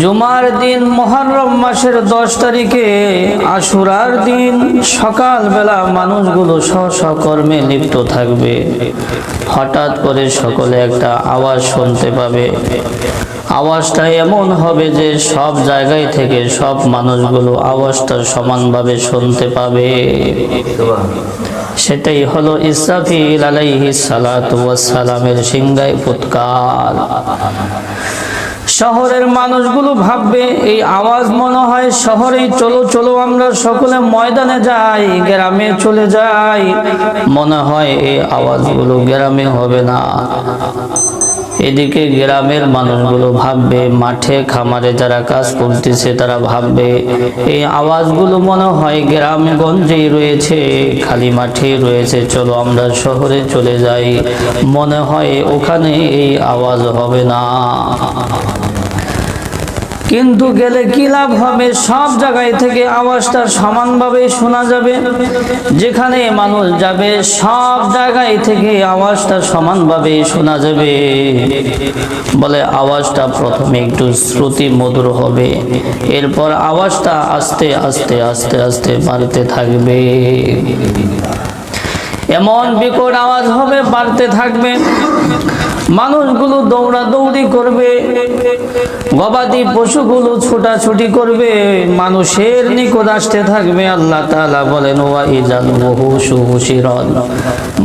জুমার দিন মহরম মাসের দশ তারিখে আশুরার দিন সকালবেলা মানুষগুলো স্ব কর্মে লিপ্ত থাকবে। হঠাৎ করে সকলে একটা আওয়াজ শুনতে পাবে। আওয়াজটা এমন হবে যে সব জায়গায় থেকে সব মানুষগুলো আওয়াজটা সমানভাবে শুনতে পাবে। সেটাই হলো ইসরাফিল আলাইহি সালামের সিংগায় ফুৎকার শহরের মানুষগুলো ভাববে, এই আওয়াজ মনে হয় শহরেই চলো চলো আমরা সকলে ময়দানে যাই, গ্রামে চলে যাই। মনে হয় এই আওয়াজগুলো গ্রামে হবে না। এদিকে গ্রামের মানুষগুলো ভাববে, মাঠে খামারে যারা কাজ করতেছে তারা ভাববে, এই আওয়াজগুলো মনে হয় গ্রামগঞ্জেই রয়েছে, খালি মাঠেই রয়েছে, চলো আমরা শহরে চলে যাই। মনে হয় ওখানে এই আওয়াজ হবে না। কিন্তু গেলে কি লাভ হবে? সব জায়গায় থেকে আওয়াজটা সমানভাবে শোনা যাবে। যেখানে মানুষ যাবে, সব জায়গায় থেকে আওয়াজটা সমানভাবে শোনা যাবে। বলে আওয়াজটা প্রথমে একটু শ্রুতি মধুর হবে। এরপর আওয়াজটা আস্তে আস্তে আস্তে আস্তে বাড়তে থাকবে। এমন বিকট আওয়াজ হবে, বাড়তে থাকবে। মানুষগুলো দৌড়াদৌড়ি করবে, গবাদি পশুগুলো ছোটাছুটি করবে, মানুষের নিকট আসতে থাকবে, আল্লাহ তালা বলেন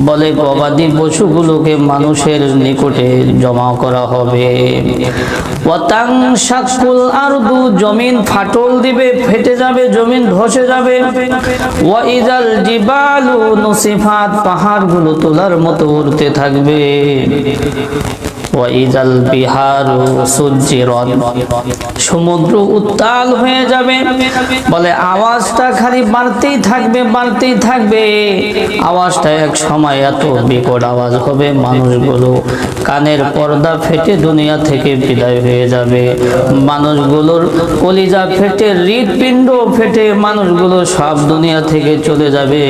বলে গবাদি পশুগুলোকে মানুষের নিকটে জমা করা হবে। শাকুল আরদু, জমিন ফাটল দিবে, ফেটে যাবে, জমিন ধসে যাবে। ওয়া ইজাল জিবালু, নুসিফাত পাহাড়গুলো তোলার মতো উড়তে থাকবে। Thank you. ওয়াইজাল বিহারু সুজ্জিরন সমুদ্র উত্তাল হয়ে যাবে। বলে আওয়াজটা খালি বাড়তেই থাকবে বাড়তেই থাকবে। আওয়াজটা এক সময় এত বিকট আওয়াজ হবে, মানুষগুলো কানের পর্দা ফেটে দুনিয়া থেকে বিদায় হয়ে যাবে। মানুষগুলোর কলিজা ফেটে হৃদপিণ্ড ফেটে, মানুষগুলো সব দুনিয়া থেকে চলে যাবে।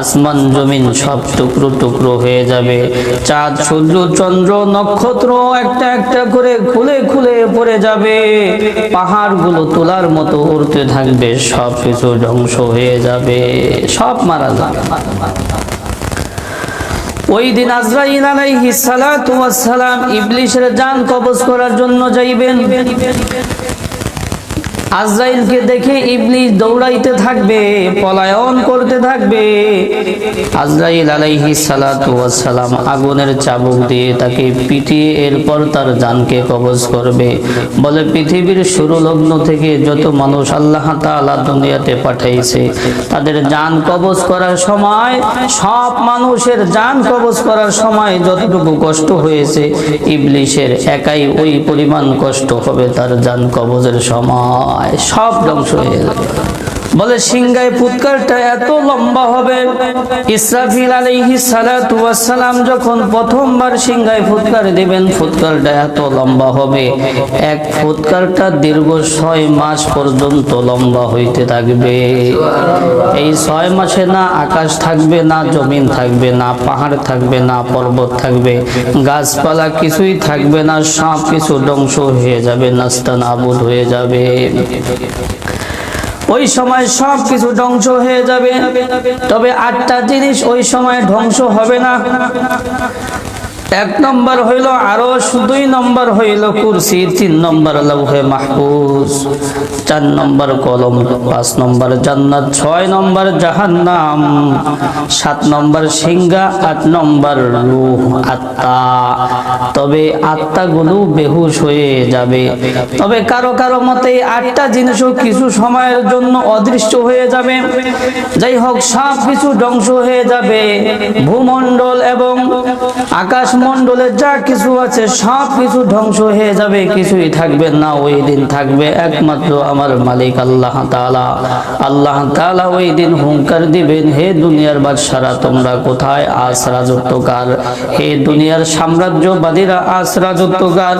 আসমান জমিন সব টুকরো টুকরো হয়ে যাবে। চাঁদ, সূর্য, চন্দ্র নক্ষত্র একটা একটা করে খুলে খুলে পড়ে যাবে। পাহাড়গুলো তোলার মতো উড়তে থাকবে সব কিছু ধ্বংস হয়ে যাবে, সব মারা যাবে। ওই দিন আজরাইল আলাইহিস সালাতু ওয়াস সালাম ইবলিশের জান কবজ করার জন্য যাইবেন। আজরাইলকে দেখে ইবলিশ দৌড়াইতে থাকবে, পলায়ন করতে থাকবে। আজরাইল আলাইহি সালাতু সালাম আগুনের চাবুক দিয়ে তাকে পিটিয়ে এরপর তার জানকে কবজ করবে। বলে, পৃথিবীর শুরু লগ্ন থেকে যত মানুষ আল্লাহ তাআলা দুনিয়াতে পাঠাইছে, তাদের জান কবজ করার সময়, সব মানুষের জান কবজ করার সময় যতটুকু কষ্ট হয়েছে ইবলিশের একাই ওই পরিমাণ কষ্ট হবে তার জান কবজের সময়। সব ধ্বংস হয়ে যাবে বলে সিংগায় ফুৎকারটা এত লম্বা হবে। ইসরাফিল আলাইহিস সালাতু ওয়াস সালাম যখন প্রথমবার সিংগায় ফুৎকার দিবেন ফুৎকারটা এত লম্বা হবে। এক ফুৎকারটা দীর্ঘ ছয় মাস পর্যন্ত লম্বা হইতে থাকবে। এই ছয় মাসে না আকাশ থাকবে, না জমিন থাকবে, না পাহাড় থাকবে, না পর্বত থাকবে, গাছপালা কিছুই থাকবে না সব কিছু ধ্বংস হয়ে যাবে নাস্তা নাবুদ হয়ে যাবে। ওই সময় সব কিছু ধ্বংস হয়ে যাবে। তবে আটটা জিনিস ওই সময় ধ্বংস হবে না। এক নম্বর হইল আরও দুই নম্বর হইল কুরসি, তিন নম্বর লৌহে মাহফুজ, চার নম্বর কলম, পাঁচ নম্বর জান্নাত, ছয় নম্বর জাহান্নাম, সাত নম্বর সিংহা, আট নম্বর রূহ, আত্মা। তবে আত্মাগুলো বেহুশ হয়ে যাবে। তবে কারও কারও মতে আটটা জিনিসও কিছু সময়ের জন্য অদৃশ্য হয়ে যাবে। যাই হোক সব কিছু ধ্বংস হয়ে যাবে। ভূমণ্ডল এবং আকাশ মণ্ডলের যা কিছু আছে, সব কিছু ধ্বংস হয়ে যাবে, কিছুই থাকবে না, ওই দিন থাকবে একমাত্র আমার মালিক আল্লাহ তাআলা। আল্লাহ তাআলা ওই দিন হুঙ্কার দিবেন, হে দুনিয়ার বাদশারা, তোমরা কোথায় আস রাজত্বকার হে দুনিয়ার সাম্রাজ্যবাদীরা আস রাজত্বকার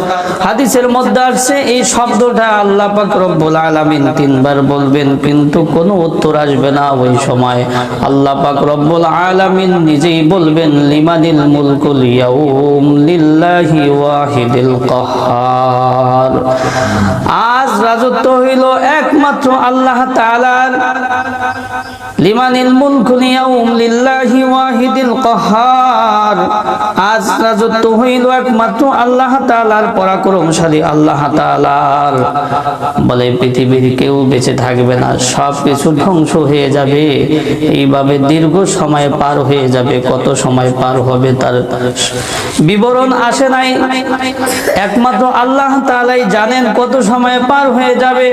হাদিসের মধ্যে আসছে, এই শব্দটা আল্লাহ পাক রব্বুল আলামিন তিনবার বলবেন, কিন্তু কোনো উত্তর আসবে না ওই সময়। আল্লাহ পাক রব্বুল আলামিন নিজেই বলবেন, লিমানিল মুলকুল ইয়াউম লিল্লাহি ওয়াহিদিল কাহ্হার আজ রাজত্ব হইল একমাত্র আল্লাহ তাআলার লিমানিল মুলকু লিয়াউম লিল্লাহি ওয়াহিদিল কাহার। আজ রাজত্ব হইল একমাত্র আল্লাহ তাআলার পরাক্রমশালী আল্লাহ তাআলার। বলে পৃথিবীর কেউ বেঁচে থাকবে না সব কিছু ধ্বংস হয়ে যাবে। এইভাবে দীর্ঘ সময় পার হয়ে যাবে, কত সময় পার হবে তার বিবরণ আসে নাই। একমাত্র আল্লাহ তাআলাই জানেন কত সময় পার হয়ে যাবে।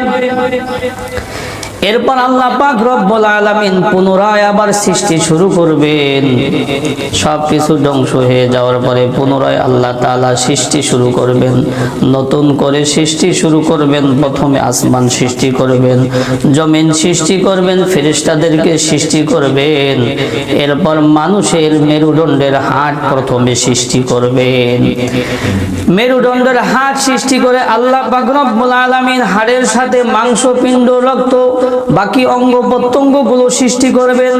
এরপর আল্লাহ পাক রব্বুল আলামিন পুনরায় আবার সৃষ্টি শুরু করবেন। সব কিছু ধ্বংস হয়ে যাওয়ার পরে পুনরায় আল্লাহ তাআলা সৃষ্টি শুরু করবেন। নতুন করে সৃষ্টি শুরু করবেন, প্রথমে আসমান সৃষ্টি করবেন, জমিন সৃষ্টি করবেন, ফেরেশতাদেরকে সৃষ্টি করবেন। এরপর মানুষের মেরুদণ্ডের হাট প্রথমে সৃষ্টি করবেন। মেরুদণ্ডের হাট সৃষ্টি করে আল্লাহ পাক রব্বুল আলামিন হাড়ের সাথে মাংস, পিণ্ড, রক্ত বাকি অঙ্গ প্রত্যঙ্গগুলো সৃষ্টি করবেন।